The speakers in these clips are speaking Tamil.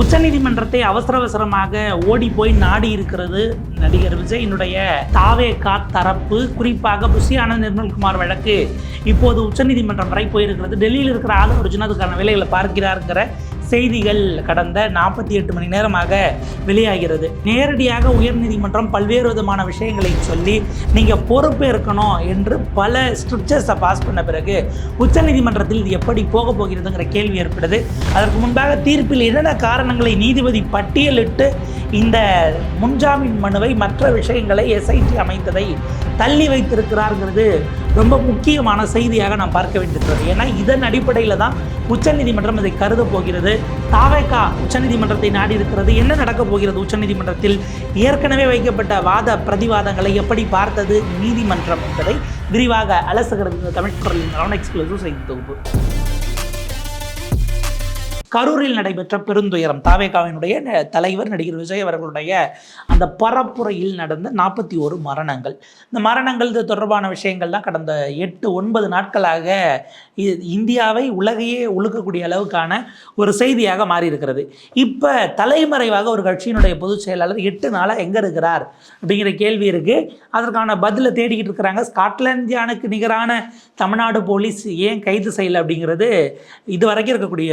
உச்சநீதிமன்றத்தை அவசர அவசரமாக ஓடி போய் நாடி இருக்கிறது நடிகர் விஜயினுடைய தாவேகா தரப்பு குறிப்பாக புஷி ஆனந்த் நிர்மல்குமார் வழக்கு. இப்போது உச்சநீதிமன்றம் வரை போயிருக்கிறது. டெல்லியில் இருக்கிற ஆளுநர் அர்ஜுன் அதுக்கான வேலைகளை பார்க்கிறாருங்கிற செய்திகள் கடந்த நாற்பத்தி எட்டு மணி நேரமாக வெளியாகிறது. நேரடியாக உயர்நீதிமன்றம் பல்வேறு விதமான விஷயங்களை சொல்லி நீங்கள் பொறுப்பேற்கணும் என்று பல ஸ்ட்ரிக்சர்ஸை பாஸ் பண்ண பிறகு உச்சநீதிமன்றத்தில் இது எப்படி போக போகிறதுங்கிற கேள்வி ஏற்படுது. அதற்கு முன்பாக தீர்ப்பில் என்னென்ன காரணங்களை நீதிபதி பட்டியலிட்டு இந்த முன்ஜாமீன் மனுவை மற்ற விஷயங்களை எஸ்ஐடி அமைத்ததை தள்ளி வைத்திருக்கிறார்கிறது ரொம்ப முக்கியமான செய்தியாக நாம் பார்க்க வேண்டியிருக்கிறது. ஏன்னா இதன் அடிப்படையில் தான் உச்சநீதிமன்றம் இதை கருத போகிறது. தாவேக்கா உச்சநீதிமன்றத்தை நாடி இருக்கிறது. என்ன நடக்கப் போகிறது உச்சநீதிமன்றத்தில்? ஏற்கனவே வைக்கப்பட்ட வாத பிரதிவாதங்களை எப்படி பார்த்தது நீதிமன்றம் என்பதை விரிவாக அலசுகிறது இந்த தமிழ் குரலின் ரவுண்ட் எக்ஸ்க்ளூசிவ் செய்தி தொகுப்பு. கரூரில் நடைபெற்ற பெருந்துயரம். தாவேகாவினுடைய தலைவர் நடிகர் விஜய் அவர்களுடைய அந்த பரப்புரையில் நடந்த நாற்பத்தி ஒரு மரணங்கள். இந்த மரணங்கள் இது தொடர்பான விஷயங்கள்லாம் கடந்த எட்டு ஒன்பது நாட்களாக இ- இந்தியாவை உலகையே உழுக்கக்கூடிய அளவுக்கான ஒரு செய்தியாக மாறி இருக்கிறது இப்போ தலைமறைவாக ஒரு கட்சியினுடைய பொதுச் செயலாளர் எட்டு நாளாக எங்கே இருக்கிறார் அப்படிங்கிற கேள்வி இருக்குது அதற்கான பதிலை தேடிக்கிட்டு இருக்கிறாங்க. ஸ்காட்லாந்து யானுக்கு நிகரான தமிழ்நாடு போலீஸ் ஏன் கைது செய்யலை அப்படிங்கிறது இது வரைக்கும் இருக்கக்கூடிய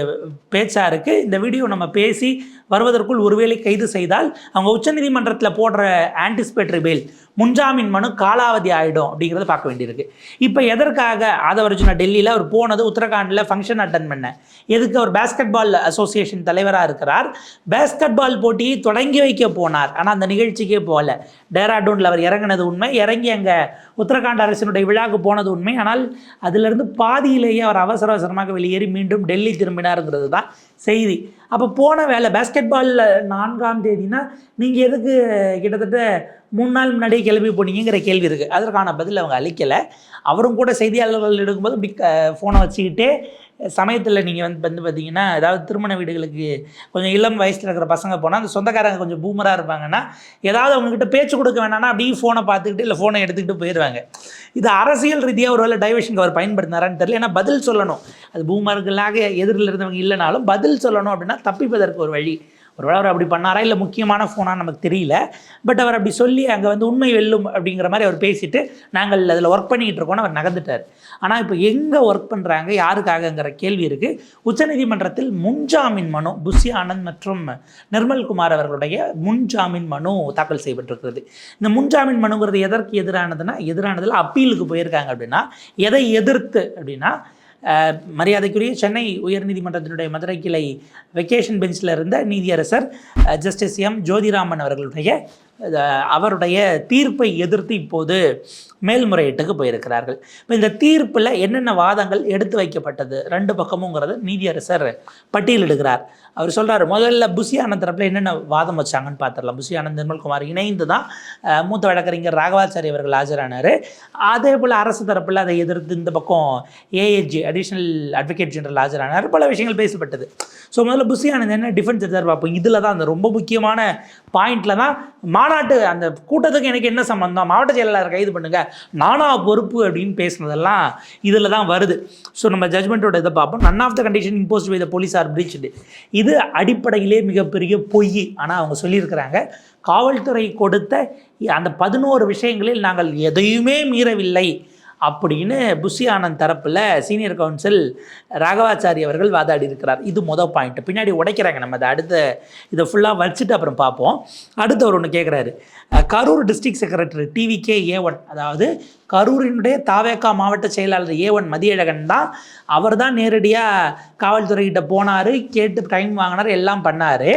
பேச்சு இருக்கு. இந்த வீடியோ நம்ம பேசி வருவதற்குள் ஒருவேளை கைது செய்தால் அவங்க உச்சநீதிமன்றத்தில் போடுற ஆன்டிசிபேட்டரி பெயில் முன்ஜாமீன் மனு காலாவதி ஆகிடும் அப்படிங்கிறத பார்க்க வேண்டியிருக்கு. இப்போ எதற்காக ஆதவர்ஜுனா டெல்லியில் அவர் போனது உத்தரகாண்டில் ஃபங்க்ஷன் அட்டன் பண்ண? எதுக்கு? அவர் பேஸ்கெட் பால் அசோசியேஷன் தலைவராக இருக்கிறார். பேஸ்கெட் பால் போட்டியை தொடங்கி வைக்க போனார். ஆனால் அந்த நிகழ்ச்சிக்கே போகல. டேராடூனில் அவர் இறங்கினது உண்மை. இறங்கி அங்கே உத்தரகாண்ட் அரசினுடைய விழாவுக்கு போனது உண்மை. ஆனால் அதிலிருந்து பாதியிலேயே அவர் அவசர அவசரமாக வெளியேறி மீண்டும் டெல்லி திரும்பினாருங்கிறது தான் செய்தி. அப்போ போன வேலை பேஸ்கெட் பாலில் நான்காம் தேதினா நீங்கள் எதுக்கு கிட்டத்தட்ட மூணு நாள் முன்னாடியே கிளம்பி போனீங்கிற கேள்வி இருக்குது அதற்கான பதில் அவங்க அளிக்கலை. அவரும் கூட செய்தியாளர்கள் எடுக்கும்போது இப்படி ஃபோனை வச்சுக்கிட்டே சமயத்தில் நீங்கள் வந்து வந்து பார்த்தீங்கன்னா ஏதாவது திருமண வீடுகளுக்கு கொஞ்சம் இளம் வயசில் இருக்கிற பசங்க போனால் அந்த சொந்தக்காரங்க கொஞ்சம் பூமராக இருப்பாங்கன்னா ஏதாவது அவங்கக்கிட்ட பேச்சு கொடுக்க வேணாம்னா அப்படியே ஃபோனை பார்த்துக்கிட்டு இல்லை ஃபோனை எடுத்துக்கிட்டு போயிடுவாங்க இது அரசியல் ரீதியாக ஒரு வேலை டைவர்ஷனுக்கு அவர் பயன்படுத்தினாரான்னு தெரியல. ஏன்னா பதில் சொல்லணும். அது பூமர்களாக எதிரில் இருந்தவங்க இல்லைனாலும் பதில் சொல்லணும் அப்படின்னா தப்பிப்பதற்கு ஒரு வழி. ஒருவேளை அவர் அப்படி பண்ணாரா? இல்லை முக்கியமான ஃபோனாக நமக்கு தெரியல. பட் அவர் அப்படி சொல்லி அங்கே வந்து உண்மை வெல்லும் அப்படிங்கிற மாதிரி அவர் பேசிட்டு நாங்கள் அதில் ஒர்க் பண்ணிக்கிட்டு இருக்கோம்னு அவர் நகர்ந்துட்டார். ஆனால் இப்போ எங்கே ஒர்க் பண்ணுறாங்க யாருக்காகங்கிற கேள்வி இருக்குது உச்சநீதிமன்றத்தில் முன்ஜாமீன் மனு புஷி ஆனந்த் மற்றும் நிர்மல்குமார் அவர்களுடைய முன்ஜாமீன் மனு தாக்கல் செய்யப்பட்டிருக்கிறது. இந்த முன்ஜாமீன் மனுங்கிறது எதற்கு எதிரானதுன்னா எதிரானதில் அப்பீலுக்கு போயிருக்காங்க அப்படின்னா எதை எதிர்த்து அப்படின்னா மரியாதைக்குரிய சென்னை உயர்நீதிமன்றத்தினுடைய மதுரை கிளை வெக்கேஷன் பெஞ்சில் இருந்த நீதியரசர் ஜஸ்டிஸ் எம் ஜோதிராமன் அவர்களுடைய அவருடைய தீர்ப்பை எதிர்த்து இப்போது மேல்முறையீட்டுக்கு போயிருக்கிறார்கள். இப்போ இந்த தீர்ப்பில் என்னென்ன வாதங்கள் எடுத்து வைக்கப்பட்டது? ரெண்டு பக்கமுங்கிறத நீதியரசர் பட்டியலிடுகிறார் அவர் சொல்கிறார் முதல்ல புஷி ஆனந்த் தரப்பில் என்னென்ன வாதம் வச்சாங்கன்னு பார்த்துடலாம் புஷி ஆனந்த் நிர்மல்குமார் இணைந்து தான் மூத்த வழக்கறிஞர் ராகவாச்சாரி அவர்கள் ஆஜரானார். அதே போல் அரசு தரப்பில் அதை எதிர்த்து இந்த பக்கம் ஏஏஜி அடிஷனல் அட்வொகேட் ஜெனரல் ஆஜரானார். பல விஷயங்கள் பேசப்பட்டது. ஸோ முதல்ல புஷி ஆனந்த் என்ன டிஃபென்ஸ் எதிர்பார்ப்போம் இதில் தான் அந்த ரொம்ப முக்கியமான பாயிண்டில் தான் மாநாட்டு அந்த கூட்டத்துக்கு எனக்கு என்ன சம்பந்தம்? மாவட்ட செயலாளர் கைது பண்ணுங்க. நானா பொறுப்பு அப்படின்னு பேசினதெல்லாம் இதில் தான் வருது. ஸோ நம்ம ஜட்மெண்ட்டோட இதை பார்ப்போம். None of the condition imposed by the police are இது அடிப்படையிலே மிகப்பெரிய பொய். ஆனால் அவங்க சொல்லியிருக்கிறாங்க காவல்துறை கொடுத்த அந்த பதினோரு விஷயங்களில் நாங்கள் எதையுமே மீறவில்லை. அப்படின்னு புஷி ஆனந்த் தரப்பில் சீனியர் கவுன்சில் ராகவாச்சாரி அவர்கள் வாதாடி இருக்கிறார். இது மொதல் பாயிண்ட் பின்னாடி உடைக்கிறாங்க நம்ம அதை அடுத்த இதை ஃபுல்லாக வச்சுட்டு அப்புறம் பார்ப்போம். அடுத்து அவர் ஒன்று கேட்குறாரு Karur district secretary TVK A one அதாவது கரூரினுடைய தாவேக்கா மாவட்ட செயலாளர் ஏ ஒன் மதியழகன் தான் அவர் தான் நேரடியாக காவல்துறைகிட்ட போனார் கேட்டு டைம் வாங்கினார் எல்லாம் பண்ணார்.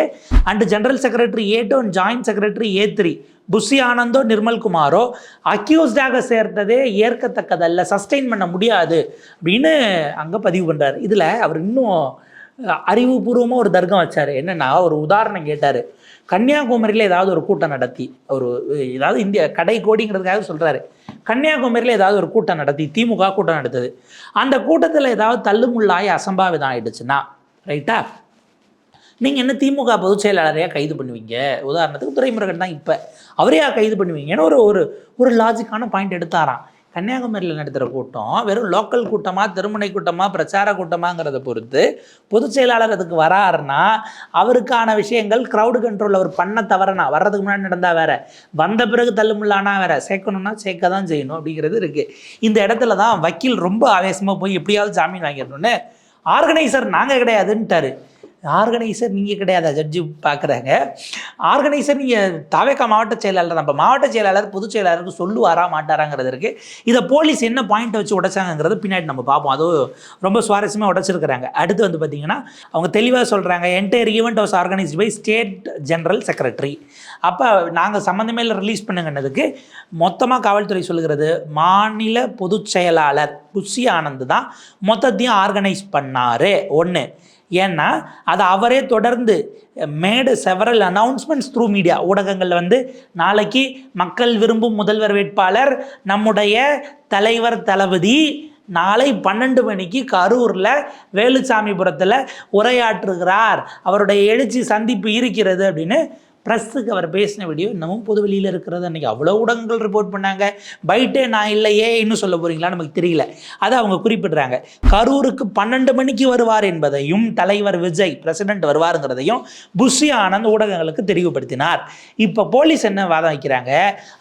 And general secretary A two and joint secretary A three Bussy ஆனந்தோ நிர்மல்குமாரோ அக்யூஸ்டாக சேர்த்ததே ஏற்கத்தக்கதல்ல சஸ்டெயின் பண்ண முடியாது அப்படின்னு அங்கே பதிவு பண்ணுறாரு இதில் அவர் இன்னும் அறிவுபூர்வமாக ஒரு தர்க்கம் வச்சார். என்னென்னா ஒரு உதாரணம் கேட்டார். கன்னியாகுமரியில் ஏதாவது ஒரு கூட்டம் நடத்தி ஒரு ஏதாவது இந்திய கடை கோடிங்கிறதுக்காக சொல்கிறாரு கன்னியாகுமரியில் ஏதாவது ஒரு கூட்டம் நடத்தி திமுக கூட்டம் நடத்துது. அந்த கூட்டத்தில் ஏதாவது தள்ளுமுள்ளாகி அசம்பாவிதம் ஆயிடுச்சுன்னா ரைட்டா நீங்கள் என்ன திமுக பொதுச் செயலாளரையாக கைது பண்ணுவீங்க? உதாரணத்துக்கு துரைமுருகன் தான் இப்போ. அவரையா கைது பண்ணுவீங்கன்னு ஒரு ஒரு ஒரு லாஜிக்கான பாயிண்ட் எடுத்தாராம். கன்னியாகுமரியில் நடத்துகிற கூட்டம் வெறும் லோக்கல் கூட்டமாக திருமுனை கூட்டமாக பிரச்சார கூட்டமாங்கிறத பொறுத்து பொதுச் செயலாளர் அதுக்கு வராருன்னா அவருக்கான விஷயங்கள் க்ரௌடு கண்ட்ரோல் அவர் பண்ண தவறனா வர்றதுக்கு முன்னாடி நடந்தால் வேற வந்த பிறகு தள்ளுமுள்ளானா வேற சேர்க்கணும்னா சேர்க்க தான் செய்யணும் அப்படிங்கிறது இருக்குது இந்த இடத்துல தான் வக்கீல் ரொம்ப ஆவேசமாக போய் எப்படியாவது ஜாமீன் வாங்கிடணும்னு ஆர்கனைசர் நாங்கள் கிடையாதுன்ட்டாரு. ஆர்கனைசர் நீங்கள் கிடையாது ஜட்ஜு பார்க்குறாங்க. ஆர்கனைசர் நீங்கள் தாவேக்கா மாவட்ட செயலாளர் நம்ம மாவட்ட செயலாளர் பொதுச் செயலாளருக்கு சொல்லுவாரா மாட்டாராங்கிறது இருக்குது இதை போலீஸ் என்ன பாயிண்ட் வச்சு உடைச்சாங்கங்கிறது பின்னாடி நம்ம பார்ப்போம். அதுவும் ரொம்ப சுவாரஸ்யமாக உடைச்சிருக்கிறாங்க. அடுத்து வந்து பார்த்தீங்கன்னா அவங்க தெளிவாக சொல்கிறாங்க entire event was organised by state general secretary அப்போ நாங்கள் சம்மந்தமே ரிலீஸ் பண்ணுங்கன்னதுக்கு மொத்தமாக காவல்துறை சொல்லுகிறது மாநில பொதுச் செயலாளர் குஷி ஆனந்த் தான் மொத்தத்தையும் ஆர்கனைஸ் பண்ணார். ஒன்று ஏன்னா அதை அவரே தொடர்ந்து made several announcements through media ஊடகங்களில் வந்து நாளைக்கு மக்கள் விரும்பும் முதல்வர் வேட்பாளர் நம்முடைய தலைவர் தளபதி நாளை பன்னெண்டு மணிக்கு கரூரில் வேலுசாமிபுரத்தில் உரையாற்றுகிறார். அவருடைய எழுச்சி சந்திப்பு இருக்கிறது அப்படின்னு ப்ரெஸ்ஸுக்கு அவர் பேசின வீடியோ இன்னமும் பொது வெளியில் இருக்கிறது. அன்றைக்கி அவ்வளோ ஊடகங்கள் ரிப்போர்ட் பண்ணாங்க. பைட்டே நான் இல்லையே இன்னும் சொல்ல போகிறீங்களா நமக்கு தெரியல. அதை அவங்க குறிப்பிடுறாங்க. கரூருக்கு பன்னெண்டு மணிக்கு வருவார் என்பதையும் தலைவர் விஜய் பிரசிடென்ட் வருவாருங்கிறதையும் புஷி ஆனந்த் ஊடகங்களுக்கு தெளிவுபடுத்தினார். இப்போ போலீஸ் என்ன வாதம் வைக்கிறாங்க?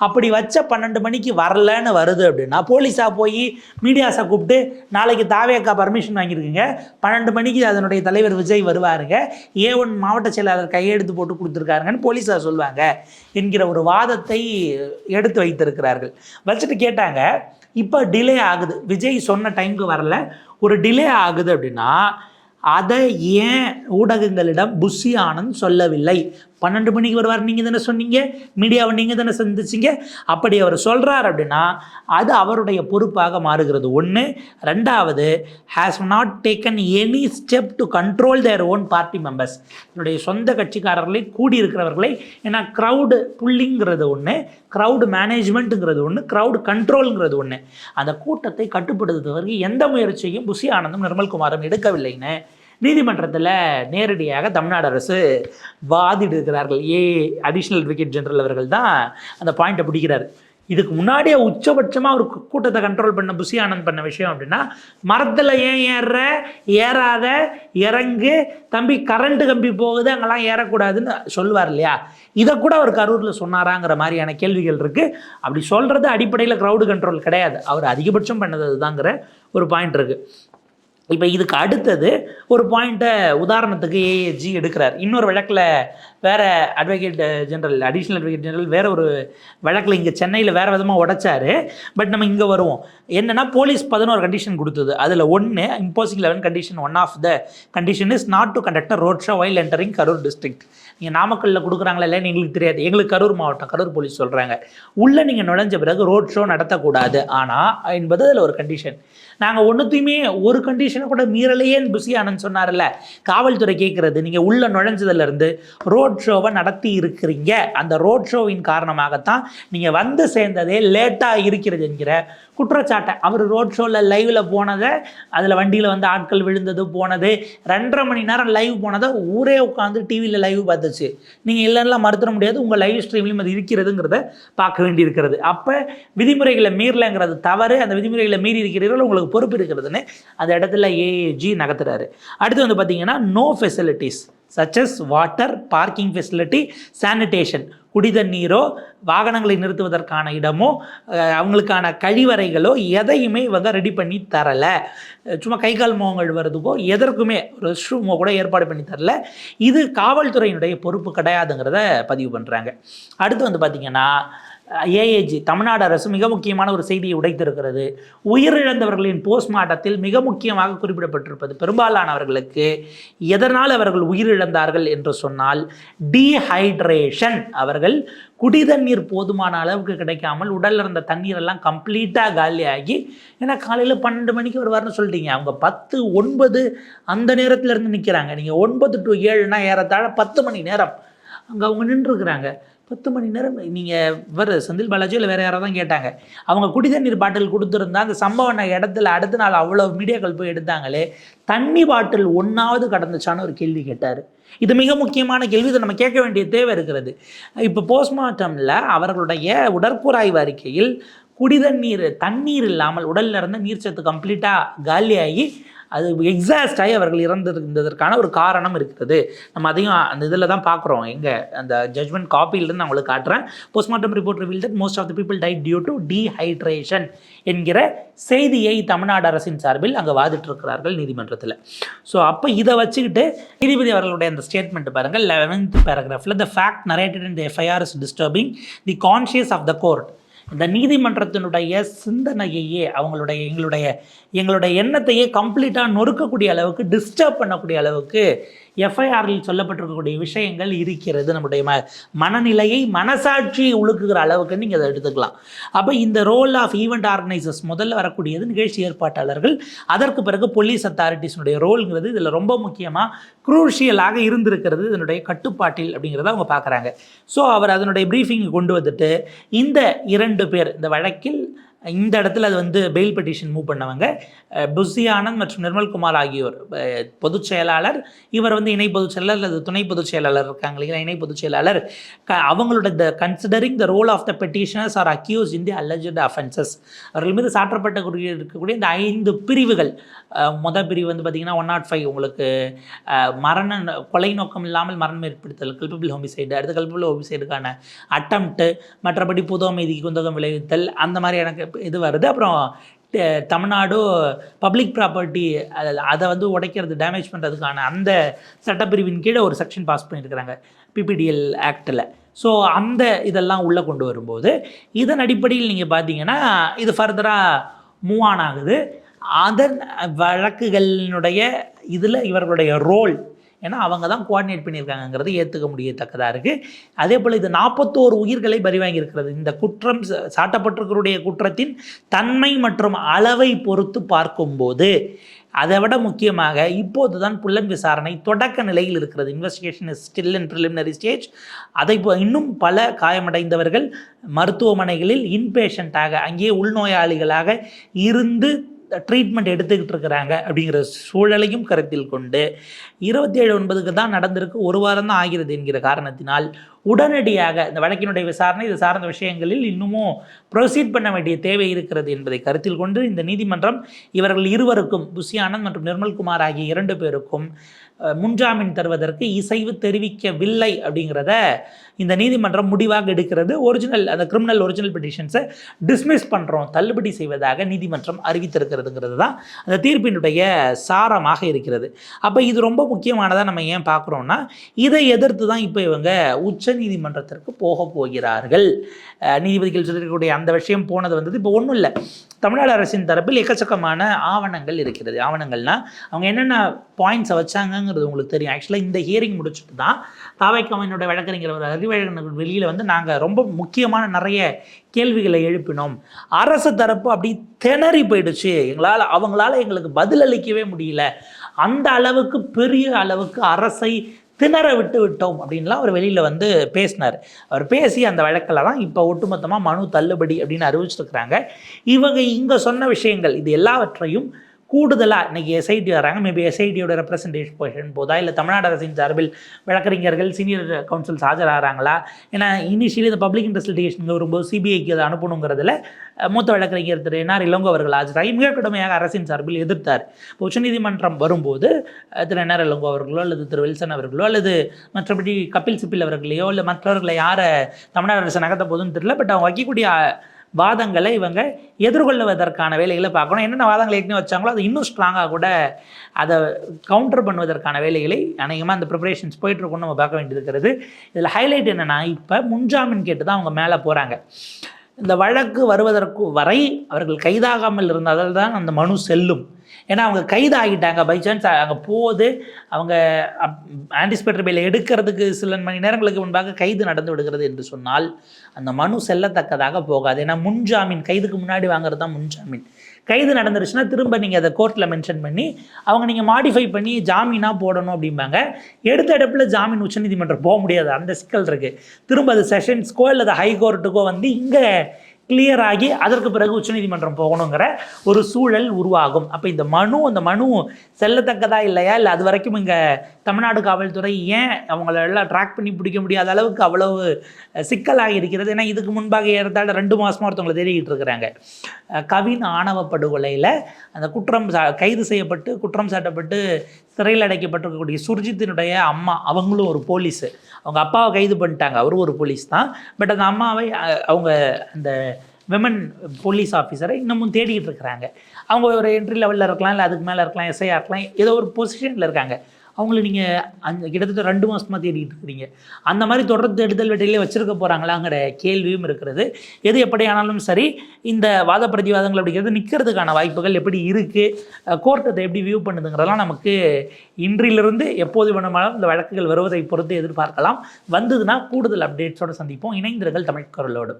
அப்படி வச்ச பன்னெண்டு மணிக்கு வரலன்னு வருது அப்படின்னா போலீஸாக போய் மீடியாஸை கூப்பிட்டு நாளைக்கு தாவேக்கா பர்மிஷன் வாங்கியிருக்குங்க. பன்னெண்டு மணிக்கு அதனுடைய தலைவர் விஜய் வருவாருங்க. ஏ ஒன் மாவட்ட செயலாளர் கையெழுத்து போட்டு கொடுத்துருக்காருங்கன்னு போலீஸார் சொல்லுவாங்க என்கிற ஒரு வாதத்தை எடுத்து வைத்திருக்கிறார்கள். வச்சுட்டு கேட்டாங்க இப்போ டிலே ஆகுது. விஜய் சொன்ன டைமுக்கு வரல. ஒரு டிலே ஆகுது அப்படின்னா அதை ஏன் ஊடகங்களிடம் புஷி ஆனந்த் சொல்லவில்லை? பன்னெண்டு மணிக்கு வருவார் நீங்கள் தானே சொன்னீங்க? மீடியாவை நீங்கள் தானே சந்திச்சிங்க? அப்படி அவர் சொல்கிறார் அப்படின்னா அது அவருடைய பொறுப்பாக மாறுகிறது. ஒன்று ரெண்டாவது has not taken any step to control their own party members என்னுடைய சொந்த கட்சிக்காரர்களை கூடியிருக்கிறவர்களை ஏன்னா க்ரௌடு புல்லிங்கிறது ஒன்று க்ரௌடு மேனேஜ்மெண்ட்டுங்கிறது ஒன்று க்ரௌடு கண்ட்ரோலுங்கிறது ஒன்று அந்த கூட்டத்தை கட்டுப்படுத்துவதற்கு எந்த முயற்சியும் புஷி ஆனந்தும் நிர்மல்குமாரும் எடுக்கவில்லைன்னு நீதிமன்றத்தில் நேரடியாக தமிழ்நாடு அரசு வாதிடுகிறார்கள். ஏ அடிஷ்னல் அட்வொகேட் ஜெனரல் அவர்கள் தான் அந்த பாயிண்ட்டை பிடிக்கிறார். இதுக்கு முன்னாடியே உச்சபட்சமாக ஒரு கூட்டத்தை கண்ட்ரோல் பண்ண புஷி ஆனந்த் பண்ண விஷயம் அப்படின்னா மரத்தில் ஏன் ஏறுற ஏறாத இறங்கு தம்பி கரண்ட்டு கம்பி போகுது அங்கெல்லாம் ஏறக்கூடாதுன்னு சொல்லுவார் இல்லையா? இதை கூட அவர் கரூரில் சொன்னாராங்கிற மாதிரியான கேள்விகள் இருக்குது அப்படி சொல்கிறது அடிப்படையில் க்ரௌடு கண்ட்ரோல் கிடையாது. அவர் அதிகபட்சம் பண்ணது அதுதாங்கிற ஒரு பாயிண்ட் இருக்குது இப்போ இதுக்கு அடுத்தது ஒரு பாயிண்ட்டை உதாரணத்துக்கு ஏஏஜி எடுக்கிறார். இன்னொரு வழக்கில் வேறு advocate general additional advocate general வேறு ஒரு வழக்கில் இங்கே சென்னையில் வேறு விதமாக உடைச்சாரு. பட் நம்ம இங்கே வருவோம். என்னென்னா போலீஸ் பதினோரு கண்டிஷன் கொடுத்தது. அதில் ஒன்று imposing eleven condition one of the condition is not to conduct road show while entering Karur district நீங்கள் நாமக்கல்லில் கொடுக்குறாங்களா இல்லைன்னு எங்களுக்கு தெரியாது. எங்களுக்கு கரூர் மாவட்டம் கரூர் போலீஸ் சொல்கிறாங்க உள்ளே நீங்கள் நுழைஞ்ச பிறகு ரோட் ஷோ நடத்தக்கூடாது. ஆனால் என்பது அதில் ஒரு கண்டிஷன் நாங்கள் ஒன்றுத்தையுமே ஒரு கண்டிஷனை கூட மீறலையே புசி ஆனந்த் சொன்னார்ல. காவல்துறை கேட்குறது நீங்கள் உள்ள நுழைஞ்சதுலேருந்து ரோட் ஷோவை நடத்தி இருக்கிறீங்க. அந்த ரோட் ஷோவின் காரணமாகத்தான் நீங்கள் வந்து சேர்ந்ததே லேட்டாக இருக்கிறது என்கிற குற்றச்சாட்டை. அவர் ரோட் ஷோவில் லைவில் போனதை அதில் வண்டியில் வந்து ஆட்கள் விழுந்தது போனது ரெண்டரை மணி நேரம் லைவ் போனதை ஊரே உட்காந்து டிவியில் லைவ் பார்த்துச்சு. நீங்கள் இல்லைன்னா மறுத்துட முடியாது உங்கள் லைவ் ஸ்ட்ரீம்லையும் அது இருக்கிறதுங்கிறத பார்க்க வேண்டியிருக்கிறது. அப்போ விதிமுறைகளை மீறலைங்கிறது தவறு. அந்த விதிமுறைகளை மீறி இருக்கிறீர்கள் உங்களுக்கு பொறுப்பு இருக்கிறதுன்னு அந்த இடத்துல ஏஏஜி நகர்த்துறாரு. அடுத்து வந்து பார்த்தீங்கன்னா no facilities such as water parking facility sanitation குடிதண்ணீரோ வாகனங்களை நிறுத்துவதற்கான இடமோ அவங்களுக்கான கழிவறைகளோ எதையுமே இவங்க ரெடி பண்ணி தரலை. சும்மா கை கால் முகங்கள் வர்றதுக்கோ எதற்குமே ரெஸ்ட் ரூமோ கூட ஏற்பாடு பண்ணி தரல. இது காவல்துறையினுடைய பொறுப்பு கிடையாதுங்கிறத பதிவு பண்ணுறாங்க அடுத்து வந்து பார்த்திங்கன்னா ஏஏஜி தமிழ்நாடு அரசு மிக முக்கியமான ஒரு செய்தியை உடைத்திருக்கிறது. உயிரிழந்தவர்களின் போஸ்ட்மார்ட்டத்தில் மிக முக்கியமாக குறிப்பிடப்பட்டிருப்பது பெரும்பாலானவர்களுக்கு எதனால் அவர்கள் உயிரிழந்தார்கள் என்று சொன்னால் டீஹைட்ரேஷன் அவர்கள் குடிதண்ணீர் போதுமான அளவுக்கு கிடைக்காமல் உடலில் இருந்த தண்ணீர் எல்லாம் கம்ப்ளீட்டாக காலியாகி ஏன்னா காலையில் பன்னெண்டு மணிக்கு வருவார்னு சொல்லிட்டீங்க. அவங்க பத்து ஒன்பது அந்த நேரத்தில் இருந்து நிற்கிறாங்க நீங்கள் ஒன்பது டு ஏழுனா ஏறத்தாழ பத்து மணி நேரம் அங்கே அவங்க நின்றுருக்குறாங்க. பத்து மணி நேரம் நீங்கள் வேறு செந்தில் பாலாஜி இல்லை வேறு யாராவது தான் கேட்டாங்க. அவங்க குடிதண்ணீர் பாட்டில் கொடுத்துருந்தா அந்த சம்பவ இடத்துல அடுத்த நாள் அவ்வளோ மீடியாக்கள் போய் எடுத்தாங்களே தண்ணி பாட்டில் ஒன்றாவது கடந்துச்சான்னு ஒரு கேள்வி கேட்டார். இது மிக முக்கியமான கேள்வி இதை நம்ம கேட்க வேண்டிய தேவை இருக்கிறது. இப்போ போஸ்ட்மார்ட்டமில் அவர்களுடைய உடற்கூறாய்வு அறிக்கையில் குடிதண்ணீர் தண்ணீர் இல்லாமல் உடல்ல இருந்த நீர்ச்சத்து கம்ப்ளீட்டாக காலியாகி அது எக்ஸாஸ்ட் ஆகி அவர்கள் இறந்திருந்ததற்கான ஒரு காரணம் இருக்கிறது. நம்ம அதையும் அந்த இதில் தான் பார்க்குறோம். எங்கே அந்த ஜட்மெண்ட் காப்பியிலிருந்து நான் உங்களுக்கு காட்டுறேன். Postmortem report reveal that most of the people died due to dehydration என்கிற செய்தியை தமிழ்நாடு அரசின் சார்பில் அங்கே வாதிட்டிருக்கிறார்கள் நீதிமன்றத்தில். ஸோ அப்போ இதை வச்சுக்கிட்டு நீதிபதி அவர்களுடைய அந்த ஸ்டேட்மெண்ட் பாருங்கள். Eleventh பேராகிராஃபில் the fact narrated in the FIR is disturbing the conscience of the court இந்த நீதிமன்றத்தினுடைய சிந்தனையையே அவங்களுடைய எங்களுடைய எங்களுடைய எண்ணத்தையே கம்ப்ளீட்டாக நொறுக்கக்கூடிய அளவுக்கு டிஸ்டர்ப் பண்ணக்கூடிய அளவுக்கு எஃப்ஐஆரில் சொல்லப்பட்டிருக்கக்கூடிய விஷயங்கள் இருக்கிறது நம்முடைய ம மனநிலையை மனசாட்சியை உழுக்குகிற அளவுக்கு நீங்கள் அதை எடுத்துக்கலாம். அப்போ இந்த ரோல் ஆஃப் ஈவெண்ட் ஆர்கனைசர்ஸ் முதல்ல வரக்கூடியது நிகழ்ச்சி ஏற்பாட்டாளர்கள் அதற்கு பிறகு போலீஸ் அத்தாரிட்டிஸினுடைய ரோல்ங்கிறது இதில் ரொம்ப முக்கியமாக குரூஷியலாக இருந்திருக்கிறது இதனுடைய கட்டுப்பாட்டில் அப்படிங்கிறத அவங்க பார்க்குறாங்க. ஸோ அவர் அதனுடைய ப்ரீஃபிங் கொண்டு வந்துட்டு இந்த இரண்டு பேர் இந்த வழக்கில் இந்த இடத்துல அது வந்து பெயில் பெட்டிஷன் மூவ் பண்ணவங்க அஹ், ஆனந்த் மற்றும் நிர்மல்குமார் ஆகியோர் பொதுச் செயலாளர். இவர் வந்து இணை பொதுச் செயலாளர் அல்லது துணை பொதுச் செயலாளர் இருக்காங்க இல்லைங்களா இணை பொதுச் செயலாளர். க அவங்களோட the considering the role of the petitioners are accused in the alleged offences அவர்கள் மீது சாற்றப்பட்ட கூடிய இருக்கக்கூடிய இந்த ஐந்து பிரிவுகள் மொதல் மொத பிரிவு வந்து பார்த்திங்கன்னா ஒன் நாட் ஃபைவ் உங்களுக்கு மரண கொலை நோக்கம் இல்லாமல் மரணம் ஏற்படுத்தல் கல்பபிள் ஹோமிசைடு அடுத்த கல்பபிள் ஹோமிசைடுக்கான அட்டம்ப்ட்டு மற்றபடி புது அமைதிக்கு குந்தகம் விளைவித்தல் அந்த மாதிரி எனக்கு இது வருது. அப்புறம் தமிழ்நாடு பப்ளிக் ப்ராப்பர்ட்டி அதை வந்து உடைக்கிறது டேமேஜ் பண்ணுறதுக்கான அந்த சட்டப்பிரிவின் கீழே ஒரு செக்ஷன் பாஸ் பண்ணியிருக்கிறாங்க பிபிடிஎல் ஆக்டில் ஸோ அந்த இதெல்லாம் உள்ளே கொண்டு வரும்போது இதன் அடிப்படையில் நீங்கள் பார்த்தீங்கன்னா இது ஃபர்தராக மூவ் ஆன் ஆகுது. அதன் வழக்குகளினுடைய இதில் இவர்களுடைய ரோல் ஏன்னா அவங்க தான் கோஆர்டினேட் பண்ணியிருக்காங்கிறது ஏற்றுக்க முடியத்தக்கதாக இருக்குது அதே போல் இது நாற்பத்தோரு உயிர்களை பறிவாங்கியிருக்கிறது இந்த குற்றம் சாட்டப்பட்டிருக்கிறோடைய குற்றத்தின் தன்மை மற்றும் அளவை பொறுத்து பார்க்கும்போது அதை விட முக்கியமாக இப்போது தான் புல்லன் விசாரணை தொடக்க நிலையில் இருக்கிறது. Investigation is still in preliminary stage அதை இன்னும் பல காயமடைந்தவர்கள் மருத்துவமனைகளில் இன்பேஷண்ட்டாக அங்கேயே உள்நோயாளிகளாக இருந்து ட்ரீட்மெண்ட் எடுத்துக்கிட்டு இருக்கிறாங்க அப்படிங்கிற சூழலையும் கருத்தில் கொண்டு இருபத்தி ஏழு ஒன்பதுக்கு தான் நடந்திருக்கு. ஒரு வாரம் தான் ஆகிறது என்கிற காரணத்தினால் உடனடியாக இந்த வழக்கினுடைய விசாரணை இது சார்ந்த விஷயங்களில் இன்னமும் ப்ரொசீட் பண்ண வேண்டிய தேவை இருக்கிறது என்பதை கருத்தில் கொண்டு இந்த நீதிமன்றம் இவர்கள் இருவருக்கும் புஷி ஆனந்த் மற்றும் நிர்மல்குமார் ஆகிய இரண்டு பேருக்கும் முன்ஜாமீன் தருவதற்கு இசைவு தெரிவிக்கவில்லை அப்படிங்கிறத இந்த நீதிமன்றம் முடிவாக எடுக்கிறது. ஒரிஜினல் அந்த கிரிமினல் ஒரிஜினல் பெட்டிஷன்ஸை டிஸ்மிஸ் பண்ணுறோம் தள்ளுபடி செய்வதாக நீதிமன்றம் அறிவித்திருக்கிறதுங்கிறது தான் அந்த தீர்ப்பினுடைய சாரமாக இருக்கிறது. அப்போ இது ரொம்ப முக்கியமானதாக நம்ம ஏன் பார்க்குறோம்னா இதை எதிர்த்து தான் இப்போ இவங்க உச்ச நீதிமன்றத்திற்கு போக போகிறார்கள். நீதிபதிகள் சொல்லியிருக்கக்கூடிய அந்த விஷயம் போனது வந்தது. இப்போ ஒன்றும் இல்லை. தமிழ்நாடு அரசின் தரப்பில் எக்கச்சக்கமான ஆவணங்கள் இருக்கிறது. ஆவணங்கள்னா அவங்க என்னென்ன பாயிண்ட்ஸை வச்சாங்கங்கிறது உங்களுக்கு தெரியும். ஆக்சுவலாக இந்த ஹியரிங் முடிச்சுட்டு தான் தாவைக்கவனுடைய வழக்கறிஞர் ஒரு வெளியில் வந்து நாங்கள் ரொம்ப முக்கியமான நிறைய கேள்விகளை எழுப்பினோம். அரசு தரப்பு அப்படி திணறி போயிடுச்சு. எங்களால் அவங்களால எங்களுக்கு பதிலளிக்கவே முடியல. அந்த அளவுக்கு பெரிய அளவுக்கு அரசை திணற விட்டு விட்டோம் அப்படின்லாம் அவர் வெளியில் வந்து பேசினார். அவர் பேசி அந்த வழக்கில் தான் இப்போ ஒட்டுமொத்தமாக மனு தள்ளுபடி அப்படின்னு அறிவிச்சிருக்கிறாங்க. இவங்க இங்கே சொன்ன விஷயங்கள் இது எல்லாவற்றையும் கூடுதலாக இன்றைக்கி எஸ்ஐடி வராங்க மேபி எஸ்ஐடியோட ரெப்ரசன்டேஷன் போதா? இல்லை தமிழ்நாடு அரசின் சார்பில் வழக்கறிஞர்கள் சீனியர் கவுன்சில்ஸ் ஆஜராகிறாங்களா? ஏன்னா இனிஷியலி இந்த பப்ளிக் இன்வெஸ்டிகேஷன் வரும்போது சிபிஐக்கு அதை அனுப்பணுங்கிறதுல மூத்த வழக்கறிஞர் திரு என்ஆர் இளங்கோ அவர்கள் ஆஜராகி மிக கடுமையாக அரசின் சார்பில் எதிர்த்தார். இப்போ உச்சநீதிமன்றம் வரும்போது திரு என்ஆர் இளங்கோ அவர்களோ அல்லது திரு வில்சன் அவர்களோ அல்லது மற்றபடி கபில் சிப்பில் அவர்களையோ இல்லை மற்றவர்களை யாரை தமிழ்நாடு அரசு நகர்த்த போதுன்னு தெரியல பட் அவங்க வைக்கக்கூடிய வாதங்களை இவங்க எதிர்கொள்வதற்கான வேலைகளை பார்க்கணும். என்னென்ன வாதங்களை ஏற்கனவே வச்சாங்களோ அது இன்னும் ஸ்ட்ராங்காக கூட அதை கவுண்டர் பண்ணுவதற்கான வேலைகளை அநேகமாக அந்த ப்ரிப்பரேஷன்ஸ் போயிட்டுருக்குன்னு நம்ம பார்க்க வேண்டியது இருக்கிறது. இதில் ஹைலைட் என்னென்னா இப்போ முன்ஜாமீன் கேட்டு தான் அவங்க மேலே போகிறாங்க இந்த வழக்கு வருவதற்கு வரை அவர்கள் கைதாகாமல் இருந்ததால் தான் அந்த மனு செல்லும். ஏன்னா அவங்க கைதாகிட்டாங்க பை சான்ஸ் அங்கே போது அவங்க ஆன்டிசிபேட்டர் பெயில் எடுக்கிறதுக்கு சில மணி நேரங்களுக்கு முன்பாக கைது நடந்து விடுகிறது என்று சொன்னால் அந்த மனு செல்லத்தக்கதாக போகாது. ஏன்னா முன்ஜாமீன் கைதுக்கு முன்னாடி வாங்குறது தான் முன்ஜாமீன். கைது நடந்துருச்சுன்னா திரும்ப நீங்கள் அதை கோர்ட்டில் மென்ஷன் பண்ணி அவங்க நீங்கள் மாடிஃபை பண்ணி ஜாமீனாக போடணும் அப்படிம்பாங்க. எடுத்த இடத்துல ஜாமீன் உச்சநீதிமன்றம் போக முடியாது. அந்த சிக்கல் இருக்குது திரும்ப அது செஷன்ஸ்க்கோ இல்லை அது ஹை கோர்ட்டுக்கோ வந்து இங்கே கிளியர் ஆகி அதற்கு பிறகு உச்சநீதிமன்றம் போகணுங்கிற ஒரு சூழல் உருவாகும். அப்போ இந்த மனு அந்த மனு செல்லத்தக்கதா இல்லையா? இல்லை அது வரைக்கும் இங்கே தமிழ்நாடு காவல்துறை ஏன் அவங்களெல்லாம் ட்ராக் பண்ணி பிடிக்க முடியாத அளவுக்கு அவ்வளவு சிக்கலாக இருக்கிறது? ஏன்னா இதுக்கு முன்பாக ஏறத்தாழ ரெண்டு மாதமாக ஒருத்தவங்களை தேடிக்கிட்டு இருக்கிறாங்க. கவின் ஆணவ படுகொலையில் அந்த குற்றம் சா கைது செய்யப்பட்டு குற்றம் சாட்டப்பட்டு சிறையில் அடைக்கப்பட்டிருக்கக்கூடிய சுர்ஜித்தினுடைய அம்மா அவங்களும் ஒரு போலீஸு. அவங்க அப்பாவை கைது பண்ணிட்டாங்க. அவரும் ஒரு போலீஸ் தான். பட் அந்த அம்மாவை அவங்க அந்த விமன் போலீஸ் ஆஃபீஸரை இன்னமும் தேடிக்கிட்டு இருக்கிறாங்க. அவங்க ஒரு என்ட்ரி லெவலில் இருக்கலாம் இல்லை அதுக்கு மேலே இருக்கலாம் எஸ்ஐயாக இருக்கலாம் ஏதோ ஒரு பொசிஷனில் இருக்காங்க. அவங்கள நீங்கள் அந்த கிட்டத்தட்ட ரெண்டு மாதமாக தேடிட்டு இருக்கிறீங்க அந்த மாதிரி தொடர் தேடுதல் வேட்டையிலே வச்சிருக்க போகிறாங்களாங்கிற கேள்வியும் இருக்கிறது. எது எப்படியானாலும் சரி இந்த வாத பிரதிவாதங்கள் அப்படிங்கிறது நிற்கிறதுக்கான வாய்ப்புகள் எப்படி இருக்குது கோர்ட் அதை எப்படி வியூ பண்ணுதுங்கிறதெல்லாம் நமக்கு இன்றிலிருந்து எப்போது வேணுமானாலும் இந்த வழக்குகள் வருவதை பொறுத்து எதிர்பார்க்கலாம். வந்ததுன்னா கூடுதல் அப்டேட்ஸோடு சந்திப்போம். இணைந்திருங்கள் தமிழ் குரலோடு